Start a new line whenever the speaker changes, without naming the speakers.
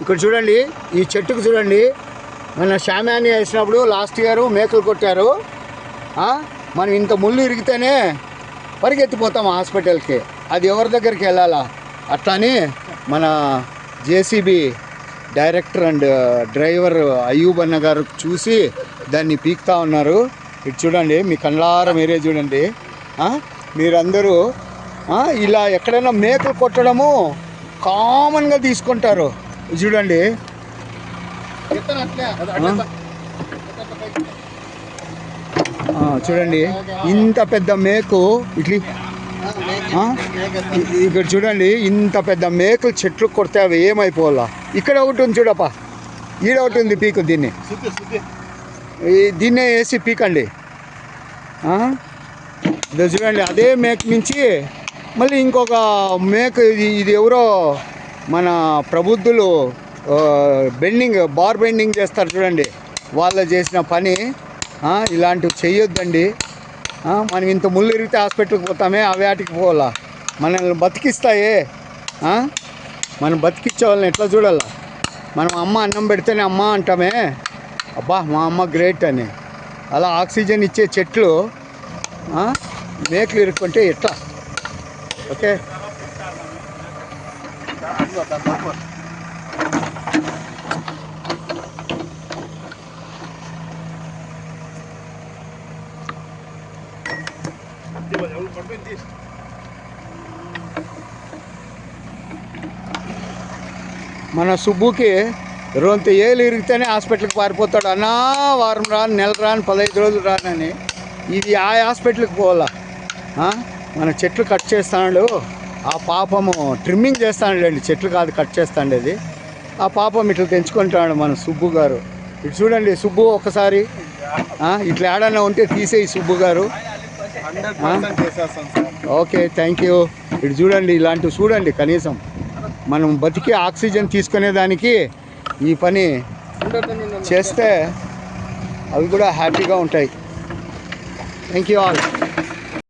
ఇక్కడ చూడండి ఈ చెట్టుకు చూడండి. మన శామ్యాన్ని వేసినప్పుడు లాస్ట్ ఇయర్ మేకలు కొట్టారు. మనం ఇంత ముళ్ళు ఇరిగితేనే పరిగెత్తిపోతాం హాస్పిటల్కి. అది ఎవరి దగ్గరికి వెళ్ళాలా? అట్లానే మన JCB director and driver Ayub అన్న గారు చూసి దాన్ని పీకుతా ఉన్నారు. ఇటు చూడండి మీ కళ్ళార మీరే చూడండి. మీరందరూ ఇలా ఎక్కడైనా మేకలు కొట్టడము కామన్గా తీసుకుంటారు. చూడండి. చూడండి. ఇంత పెద్ద మేకు ఇట్లి. ఇక్కడ చూడండి ఇంత పెద్ద మేకలు చెట్లు కొడితే అవి ఏమైపోవాలా? ఇక్కడ ఒకటి ఉంది చూడప్ప. ఈడ ఒకటి ఉంది పీకు దీన్ని. దీన్నే వేసి పీకండి. చూడండి అదే మేక నుంచి మళ్ళీ ఇంకొక మేక ఇది ఇది ఎవరో మన ప్రబుద్ధులు బెండింగ్ బార్ బెండింగ్ చేస్తారు చూడండి. వాళ్ళు చేసిన పని ఇలాంటివి చేయొద్దండి మనం ఇంత ముళ్ళు ఇరిగితే హాస్పిటల్కి పోతామే ఆ వేటికి పోవాలా? మనల్ని బతికిస్తాయే. మనం బతికిచ్చే వాళ్ళని ఎట్లా చూడాలా? మనం అమ్మ అన్నం పెడితేనే అమ్మ అంటామే. అబ్బా మా అమ్మ గ్రేట్ అని. అలా ఆక్సిజన్ ఇచ్చే చెట్లు మేకలు ఇరుక్కుంటే ఎట్లా? ఓకే? మన సుబ్బుకి రొంత ఏళ్ళు ఇరిగితేనే హాస్పిటల్కి పారిపోతాడు. అన్నా వారం రాను నెల రాను పదహైదు రోజులు రానని ఇది ఆ హాస్పిటల్కి పోవాలా? మన చెట్లు కట్ చేస్తాడు. ఆ పాపము ట్రిమ్మింగ్ చేస్తాడులేండి చెట్లు కాదు కట్ చేస్తాండేది. ఆ పాపం ఇట్లా తెంచుకుంటాడు మన సుబ్బు గారు. ఇటు చూడండి సుబ్బు ఒకసారి ఇట్లా ఏడన్నా ఉంటే తీసేయి సుబ్బు గారు. ఓకే థ్యాంక్ యూ ఇటు చూడండి ఇలాంటివి చూడండి కనీసం. మనం బతికి ఆక్సిజన్ తీసుకునేదానికి ఈ పని చేస్తే అవి కూడా హ్యాపీగా ఉంటాయి. Thank you all